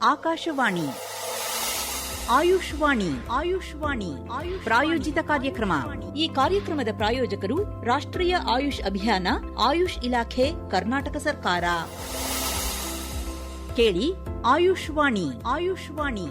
ಆಕಾಶವಾಣಿ. ಆಯುಷ್ವಾಣಿ ಆಯುಷ್ವಾಣಿ ಆಯುಷ್ ಪ್ರಾಯೋಜಿತ ಕಾರ್ಯಕ್ರಮ. ಈ ಕಾರ್ಯಕ್ರಮದ ಪ್ರಾಯೋಜಕರು ರಾಷ್ಟ್ರೀಯ ಆಯುಷ್ ಅಭಿಯಾನ, ಆಯುಷ್ ಇಲಾಖೆ, ಕರ್ನಾಟಕ ಸರ್ಕಾರ. ಕೇಳಿ ಆಯುಷ್ವಾಣಿ ಆಯುಷ್ವಾಣಿ.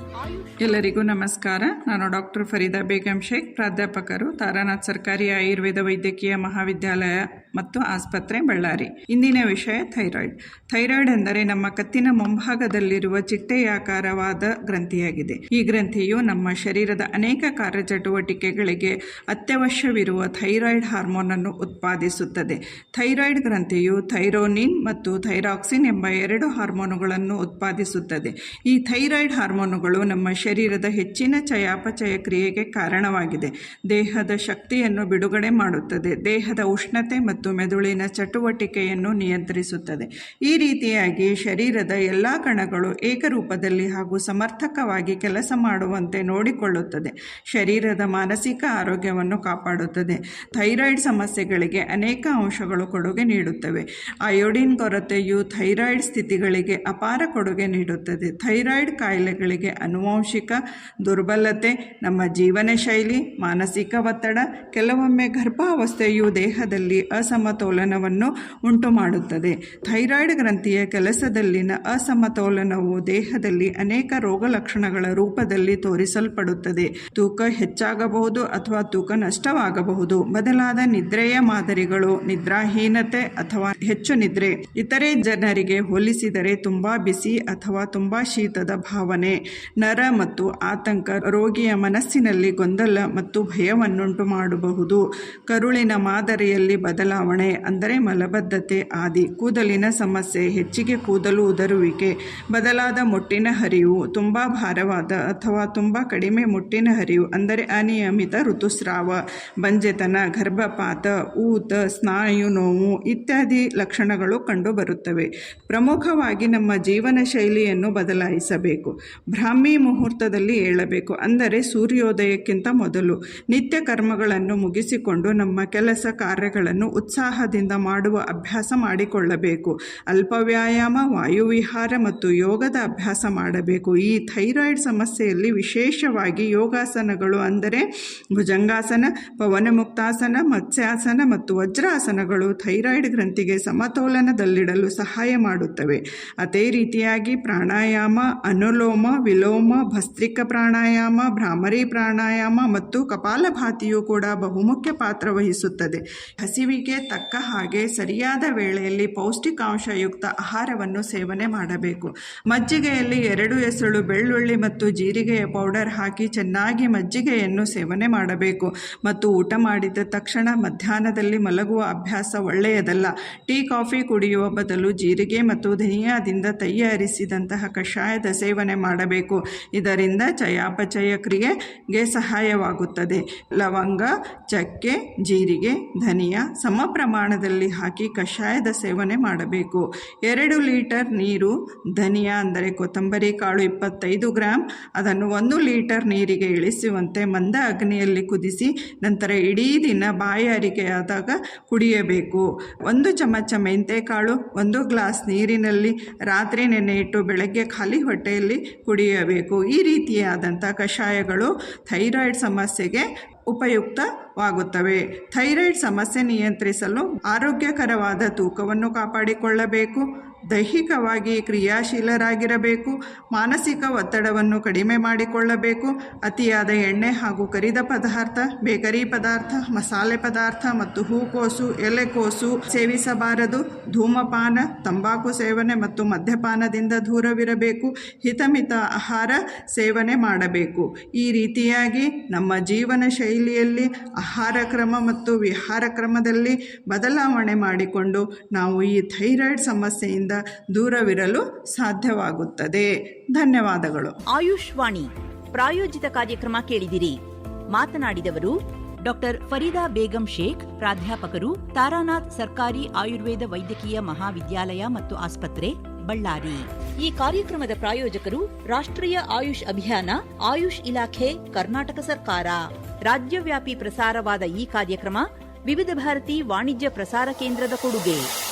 ಎಲ್ಲರಿಗೂ ನಮಸ್ಕಾರ. ನಾನು ಡಾಕ್ಟರ್ ಫರೀದಾ ಬೇಗಂ ಶೇಖ್, ಪ್ರಾಧ್ಯಾಪಕರು ತಾರಾನಾಥ್ ಸರ್ಕಾರಿ ಆಯುರ್ವೇದ ವೈದ್ಯಕೀಯ ಮಹಾವಿದ್ಯಾಲಯ ಮತ್ತು ಆಸ್ಪತ್ರೆ ಬಳ್ಳಾರಿ. ಇಂದಿನ ವಿಷಯ ಥೈರಾಯ್ಡ್. ಥೈರಾಯ್ಡ್ ಎಂದರೆ ನಮ್ಮ ಕತ್ತಿನ ಮುಂಭಾಗದಲ್ಲಿರುವ ಚಿಟ್ಟೆಯಾಕಾರವಾದ ಗ್ರಂಥಿಯಾಗಿದೆ. ಈ ಗ್ರಂಥಿಯು ನಮ್ಮ ಶರೀರದ ಅನೇಕ ಕಾರ್ಯಚಟುವಟಿಕೆಗಳಿಗೆ ಅತ್ಯವಶ್ಯವಿರುವ ಥೈರಾಯ್ಡ್ ಹಾರ್ಮೋನ್ ಅನ್ನು ಉತ್ಪಾದಿಸುತ್ತದೆ. ಥೈರಾಯ್ಡ್ ಗ್ರಂಥಿಯು ಥೈರೋನಿನ್ ಮತ್ತು ಥೈರಾಕ್ಸಿನ್ ಎಂಬ ಎರಡು ಹಾರ್ಮೋನುಗಳನ್ನು ಉತ್ಪಾದಿಸುತ್ತದೆ. ಈ ಥೈರಾಯ್ಡ್ ಹಾರ್ಮೋನುಗಳು ನಮ್ಮ ಶರೀರದ ಹೆಚ್ಚಿನ ಚಯಾಪಚಯ ಕ್ರಿಯೆಗೆ ಕಾರಣವಾಗಿದೆ. ದೇಹದ ಶಕ್ತಿಯನ್ನು ಬಿಡುಗಡೆ ಮಾಡುತ್ತದೆ. ದೇಹದ ಉಷ್ಣತೆ ಮತ್ತು ಮೆದುಳಿನ ಚಟುವಟಿಕೆಯನ್ನು ನಿಯಂತ್ರಿಸುತ್ತದೆ. ಈ ರೀತಿಯಾಗಿ ಶರೀರದ ಎಲ್ಲ ಕಣಗಳು ಏಕರೂಪದಲ್ಲಿ ಹಾಗೂ ಸಮರ್ಥಕವಾಗಿ ಕೆಲಸ ಮಾಡುವಂತೆ ನೋಡಿಕೊಳ್ಳುತ್ತದೆ. ಶರೀರದ ಮಾನಸಿಕ ಆರೋಗ್ಯವನ್ನು ಕಾಪಾಡುತ್ತದೆ. ಥೈರಾಯ್ಡ್ ಸಮಸ್ಯೆಗಳಿಗೆ ಅನೇಕ ಅಂಶಗಳು ಕೊಡುಗೆ ನೀಡುತ್ತವೆ. ಅಯೋಡಿನ್ ಕೊರತೆಯು ಥೈರಾಯ್ಡ್ ಸ್ಥಿತಿಗಳಿಗೆ ಅಪಾರ ಕೊಡುಗೆ ನೀಡುತ್ತದೆ. ಥೈರಾಯ್ಡ್ ಕಾಯಿಲೆಗಳಿಗೆ ಅನುವಂಶಿಕ ದುರ್ಬಲತೆ, ನಮ್ಮ ಜೀವನ ಶೈಲಿ, ಮಾನಸಿಕ ಒತ್ತಡ, ಕೆಲವೊಮ್ಮೆ ಗರ್ಭಾವಸ್ಥೆಯು ದೇಹದಲ್ಲಿ ಅಸಮತೋಲನವನ್ನು ಉಂಟು ಮಾಡುತ್ತದೆ ಥೈರಾಯ್ಡ್ ಗ್ರಂಥಿಯ ಕೆಲಸದಲ್ಲಿನ ಅಸಮತೋಲನವು ದೇಹದಲ್ಲಿ ಅನೇಕ ರೋಗ ಲಕ್ಷಣಗಳ ರೂಪದಲ್ಲಿ ತೋರಿಸಲ್ಪಡುತ್ತದೆ. ತೂಕ ಹೆಚ್ಚಾಗಬಹುದು ಅಥವಾ ತೂಕ ನಷ್ಟವಾಗಬಹುದು. ಬದಲಾದ ನಿದ್ರೆಯ ಮಾದರಿಗಳು, ನಿದ್ರಾಹೀನತೆ ಅಥವಾ ಹೆಚ್ಚು ನಿದ್ರೆ, ಇತರೆ ಜನರಿಗೆ ಹೋಲಿಸಿದರೆ ತುಂಬಾ ಬಿಸಿ ಅಥವಾ ತುಂಬ ಶೀತದ ಭಾವನೆ, ನರ ಮತ್ತು ಆತಂಕ, ರೋಗಿಯ ಮನಸ್ಸಿನಲ್ಲಿ ಗೊಂದಲ ಮತ್ತು ಭಯವನ್ನುಂಟು ಮಾಡಬಹುದು. ಕರುಳಿನ ಮಾದರಿಯಲ್ಲಿ ಬದಲಾವಣೆ ಅಂದರೆ ಮಲಬದ್ಧತೆ ಆದಿ, ಕೂದಲಿನ ಸಮಸ್ಯೆ, ಹೆಚ್ಚಿಗೆ ಕೂದಲು ಉದರುವಿಕೆ, ಬದಲಾದ ಮುಟ್ಟಿನ ಹರಿವು, ತುಂಬ ಭಾರವಾದ ಅಥವಾ ತುಂಬ ಕಡಿಮೆ ಮುಟ್ಟಿನ ಹರಿವು ಅಂದರೆ ಅನಿಯಮಿತ ಋತುಸ್ರಾವ, ಬಂಜೆತನ, ಗರ್ಭಪಾತ, ಊತ, ಸ್ನಾಯು ನೋವು ಇತ್ಯಾದಿ ಲಕ್ಷಣಗಳು ಕಂಡುಬರುತ್ತವೆ. ಪ್ರಮುಖವಾಗಿ ನಮ್ಮ ಜೀವನ ಶೈಲಿಯನ್ನು ಬದಲಾಯಿಸಬೇಕು. ಬ್ರಾಹ್ಮಿ ಮುಹೂರ್ತದಲ್ಲಿ ಏಳಬೇಕು. ಅಂದರೆ ಸೂರ್ಯೋದಯಕ್ಕಿಂತ ಮೊದಲು ನಿತ್ಯ ಕರ್ಮಗಳನ್ನು ಮುಗಿಸಿಕೊಂಡು ನಮ್ಮ ಕೆಲಸ ಕಾರ್ಯಗಳನ್ನು ಉತ್ಸಾಹದಿಂದ ಮಾಡುವ ಅಭ್ಯಾಸ ಮಾಡಿಕೊಳ್ಳಬೇಕು. ಅಲ್ಪ ವ್ಯಾಯಾಮ ವಾಯುವಿಹಾರ ಮತ್ತು ಯೋಗದ ಅಭ್ಯಾಸ ಮಾಡಬೇಕು. ಈ ಥೈರಾಯ್ಡ್ ಸಮಸ್ಯೆಯಲ್ಲಿ ವಿಶೇಷವಾಗಿ ಯೋಗಾಸನಗಳು ಅಂದರೆ ಭುಜಂಗಾಸನ, ಪವನಮುಕ್ತಾಸನ, ಮತ್ಸ್ಯಾಸನ ಮತ್ತು ವಜ್ರಾಸನಗಳು ಥೈರಾಯ್ಡ್ ಗ್ರಂಥಿಗೆ ಸಮತೋಲನದಲ್ಲಿಡಲು ಸಹಾಯ ಮಾಡುತ್ತವೆ. ಅದೇ ರೀತಿಯಾಗಿ ಪ್ರಾಣಾಯಾಮ, ಅನುಲೋಮ, ವಿಲೋಮ, ಭಸ್ತ್ರಿಕ ಪ್ರಾಣಾಯಾಮ, ಭ್ರಾಮರಿ ಪ್ರಾಣಾಯಾಮ ಮತ್ತು ಕಪಾಲಭಾತಿಯು ಕೂಡ ಬಹುಮುಖ್ಯ ಪಾತ್ರ ವಹಿಸುತ್ತದೆ. ಹಸಿವಿಗೆ ತಕ್ಕ ಹಾಗೆ ಸರಿಯಾದ ವೇಳೆಯಲ್ಲಿ ಪೌಷ್ಟಿಕಾಂಶಯುಕ್ತ ಆಹಾರವನ್ನು ಸೇವನೆ ಮಾಡಬೇಕು. ಮಜ್ಜಿಗೆಯಲ್ಲಿ ಎರಡು ಎಸಳು ಬೆಳ್ಳುಳ್ಳಿ ಮತ್ತು ಜೀರಿಗೆಯ ಪೌಡರ್ ಹಾಕಿ ಚೆನ್ನಾಗಿ ಮಜ್ಜಿಗೆಯನ್ನು ಸೇವನೆ ಮಾಡಬೇಕು ಮತ್ತು ಊಟ ಮಾಡಿದ ತಕ್ಷಣ ಮಧ್ಯಾಹ್ನದಲ್ಲಿ ಮಲಗುವ ಅಭ್ಯಾಸ ಒಳ್ಳೆಯದಲ್ಲ. ಟೀ, ಕಾಫಿ ಕುಡಿಯುವ ಬದಲು ಜೀರಿಗೆ ಮತ್ತು ಧನಿಯಾದಿಂದ ತಯಾರಿಸಿದಂತಹ ಕಷಾಯದ ಸೇವನೆ ಮಾಡಬೇಕು. ಇದರಿಂದ ಚಯಾಪಚಯ ಕ್ರಿಯೆಗೆ ಸಹಾಯವಾಗುತ್ತದೆ. ಲವಂಗ, ಚಕ್ಕೆ, ಜೀರಿಗೆ, ಧನಿಯಾ ಸಮ ಪ್ರಮಾಣದಲ್ಲಿ ಹಾಕಿ ಕಷಾಯದ ಸೇವನೆ ಮಾಡಬೇಕು. ಎರಡು ಲೀಟರ್ ನೀರು, ಧನಿಯಾ ಅಂದರೆ ಕೊತ್ತಂಬರಿ ಕಾಳು ಇಪ್ಪತ್ತೈದು ಗ್ರಾಂ, ಅದನ್ನು ಒಂದು ಲೀಟರ್ ನೀರಿಗೆ ಇಳಿಸುವಂತೆ ಮಂದ ಅಗ್ನಿಯಲ್ಲಿ ಕುದಿಸಿ ನಂತರ ಇಡೀ ದಿನ ಬಾಯಾರಿಕೆಯಾದಾಗ ಕುಡಿಯಬೇಕು. ಒಂದು ಚಮಚ ಮೆಂತೆಕಾಳು, ಒಂದು ಗ್ಲಾಸ್ ನೀರಿನಲ್ಲಿ ರಾತ್ರಿ ನೆನೆ ಇಟ್ಟು ಬೆಳಗ್ಗೆ ಖಾಲಿ ಹೊಟ್ಟೆಯಲ್ಲಿ ಕುಡಿಯಬೇಕು. ಈ ರೀತಿಯಾದಂಥ ಕಷಾಯಗಳು ಥೈರಾಯ್ಡ್ ಸಮಸ್ಯೆಗೆ ಉಪಯುಕ್ತವಾಗುತ್ತವೆ. ಥೈರಾಯ್ಡ್ ಸಮಸ್ಯೆ ನಿಯಂತ್ರಿಸಲು ಆರೋಗ್ಯಕರವಾದ ತೂಕವನ್ನು ಕಾಪಾಡಿಕೊಳ್ಳಬೇಕು. ದೈಹಿಕವಾಗಿ ಕ್ರಿಯಾಶೀಲರಾಗಿರಬೇಕು, ಮಾನಸಿಕ ಒತ್ತಡವನ್ನು ಕಡಿಮೆ ಮಾಡಿಕೊಳ್ಳಬೇಕು, ಅತಿಯಾದ ಎಣ್ಣೆ ಹಾಗೂ ಕರಿದ ಪದಾರ್ಥ, ಬೇಕರಿ ಪದಾರ್ಥ, ಮಸಾಲೆ ಪದಾರ್ಥ ಮತ್ತು ಹೂಕೋಸು ಎಲೆಕೋಸು ಸೇವಿಸಬಾರದು. ಧೂಮಪಾನ, ತಂಬಾಕು ಸೇವನೆ ಮತ್ತು ಮದ್ಯಪಾನದಿಂದ ದೂರವಿರಬೇಕು. ಹಿತಮಿತ ಆಹಾರ ಸೇವನೆ ಮಾಡಬೇಕು. ಈ ರೀತಿಯಾಗಿ ನಮ್ಮ ಜೀವನ ಶೈಲಿಯಲ್ಲಿ ಆಹಾರ ಕ್ರಮ ಮತ್ತು ವಿಹಾರ ಕ್ರಮದಲ್ಲಿ ಬದಲಾವಣೆ ಮಾಡಿಕೊಂಡು ನಾವು ಈ ಥೈರಾಯ್ಡ್ ಸಮಸ್ಯೆಯಿಂದ ದೂರವಿರಲು ಸಾಧ್ಯವಾಗುತ್ತದೆ. ಧನ್ಯವಾದಗಳು. ಆಯುಷ್ ವಾಣಿ, ಪ್ರಾಯೋಜಿತ ಕಾರ್ಯಕ್ರಮ ಕೇಳಿದಿರಿ. ಮಾತನಾಡಿದವರು ಡಾಕ್ಟರ್ ಫರೀದಾ ಬೇಗಂ ಶೇಖ್, ಪ್ರಾಧ್ಯಾಪಕರು ತಾರಾನಾಥ್ ಸರ್ಕಾರಿ ಆಯುರ್ವೇದ ವೈದ್ಯಕೀಯ ಮಹಾವಿದ್ಯಾಲಯ ಮತ್ತು ಆಸ್ಪತ್ರೆ, ಬಳ್ಳಾರಿ. ಈ ಕಾರ್ಯಕ್ರಮದ ಪ್ರಾಯೋಜಕರು ರಾಷ್ಟ್ರೀಯ ಆಯುಷ್ ಅಭಿಯಾನ, ಆಯುಷ್ ಇಲಾಖೆ, ಕರ್ನಾಟಕ ಸರ್ಕಾರ. ರಾಜ್ಯವ್ಯಾಪಿ ಪ್ರಸಾರವಾದ ಈ ಕಾರ್ಯಕ್ರಮ ವಿವಿಧ ಭಾರತಿ ವಾಣಿಜ್ಯ ಪ್ರಸಾರ ಕೇಂದ್ರದ ಕೊಡುಗೆ.